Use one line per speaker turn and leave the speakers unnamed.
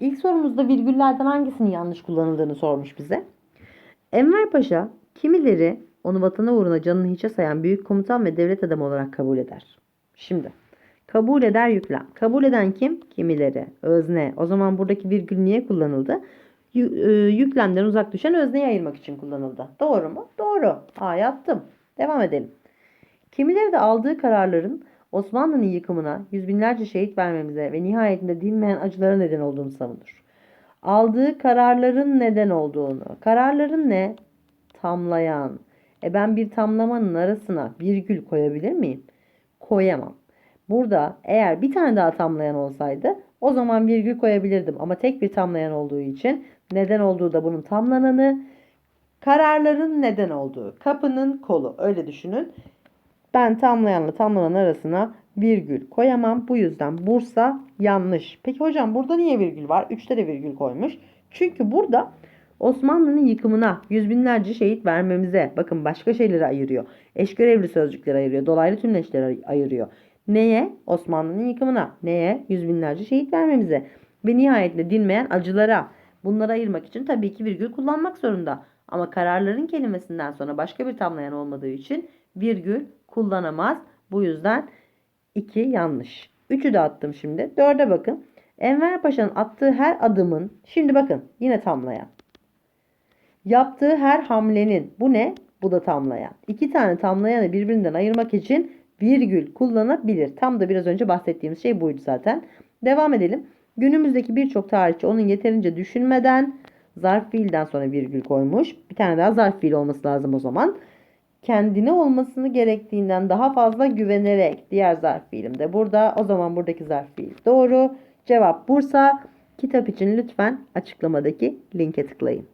İlk sorumuzda virgüllerden hangisinin yanlış kullanıldığını sormuş bize. Enver Paşa kimileri onu vatana uğruna canını hiçe sayan büyük komutan ve devlet adamı olarak kabul eder. Şimdi kabul eder yüklem. Kabul eden kim? Kimileri. Özne. O zaman buradaki virgül niye kullanıldı? E, Yüklemden uzak düşen özneyi ayırmak için kullanıldı. Doğru mu? Doğru. A yaptım. Devam edelim. Kimileri de aldığı kararların Osmanlı'nın yıkımına, yüz binlerce şehit vermemize ve nihayetinde dinmeyen acılara neden olduğunu savunur. Aldığı kararların neden olduğunu. Kararların ne? Tamlayan. E ben bir tamlamanın arasına virgül koyabilir miyim? Koyamam. Burada eğer bir tane daha tamlayan olsaydı o zaman virgül koyabilirdim. Ama tek bir tamlayan olduğu için neden olduğu da bunun tamlananı, kararların neden olduğu, kapının kolu öyle düşünün. Ben tamlayanla tamlanan arasına virgül koyamam. Bu yüzden Bursa yanlış. Peki hocam burada niye virgül var? Üçte de virgül koymuş. Çünkü burada Osmanlı'nın yıkımına yüz binlerce şehit vermemize bakın başka şeyleri ayırıyor. Eş görevli sözcükleri ayırıyor. Dolaylı tümleçleri ayırıyor. Neye? Osmanlı'nın yıkımına. Neye? Yüz binlerce şehit vermemize. Ve nihayetle dinmeyen acılara. Bunları ayırmak için tabii ki virgül kullanmak zorunda. Ama kararların kelimesinden sonra başka bir tamlayan olmadığı için virgül kullanamaz. Bu yüzden 2 yanlış. 3'ü de attım şimdi. 4'e bakın. Enver Paşa'nın attığı her adımın, şimdi bakın yine tamlayan. Yaptığı her hamlenin, bu ne? Bu da tamlayan. İki tane tamlayanı birbirinden ayırmak için virgül kullanabilir. Tam da biraz önce bahsettiğimiz şey buydu zaten. Devam edelim. Günümüzdeki birçok tarihçi onun yeterince düşünmeden zarf fiilden sonra virgül koymuş. Bir tane daha zarf fiil olması lazım o zaman kendine olmasını gerektiğinden daha fazla güvenerek diğer zarf fiilim de burada. O zaman buradaki zarf fiil doğru. Cevap Bursa. Kitap için lütfen açıklamadaki linke tıklayın.